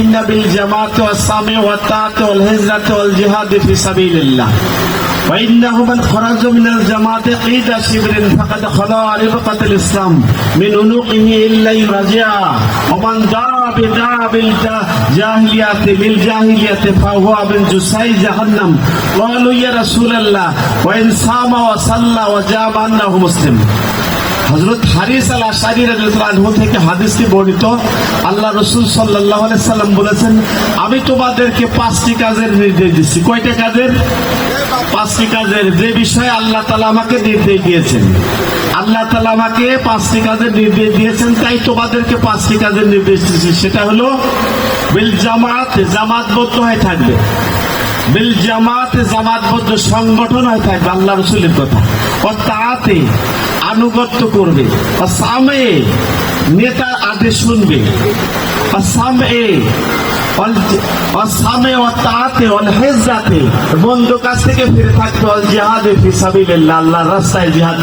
إن بالجماعة والسامع والطاعة والهجرة والجهاد في سبيل الله وإنه من خرج من الجماعة قيد شبر فقد خلا رفقة الإسلام من عنقه إلا رجع ومن دعا بدعا بالجاهلية بالجاهلية فهو من جسي جهنم قالوا يا رسول الله وإن صام وصلى وجاب أنه مسلم হজরত হারিস আল আশারি রাদিয়াল্লাহু থেকে হাদিসটি বর্ণিত। আল্লাহ রসুল সাল্লাহ সাল্লাম বলেছেন, আমি তোমাদেরকে পাঁচটি কাজের নির্দেশ দিচ্ছি। কয়টা কাজের? পাঁচটি কাজের যে বিষয়ে আল্লাহ তালা আমাকে নির্দেশ দিয়েছেন। আল্লাহ তালা আমাকে পাঁচটি কাজের নির্দেশ দিয়েছেন, তাই তোমাদেরকে পাঁচটি কাজের নির্দেশ দিচ্ছি। সেটা হলো, বিল জামাত জামাতবদ্ধ হয়ে থাকবে। বিল জামাতে জামাতবদ্ধ সংগঠন হয়ে থাকবে, আল্লাহ রসুলের কথা। তাতে আনুগত্য করবে নেতার আদেশ শুনবে সামে বন্ধু কাছ থেকে ফিরে থাকবে অল জিহাদে রাস্তায় জিহাদ।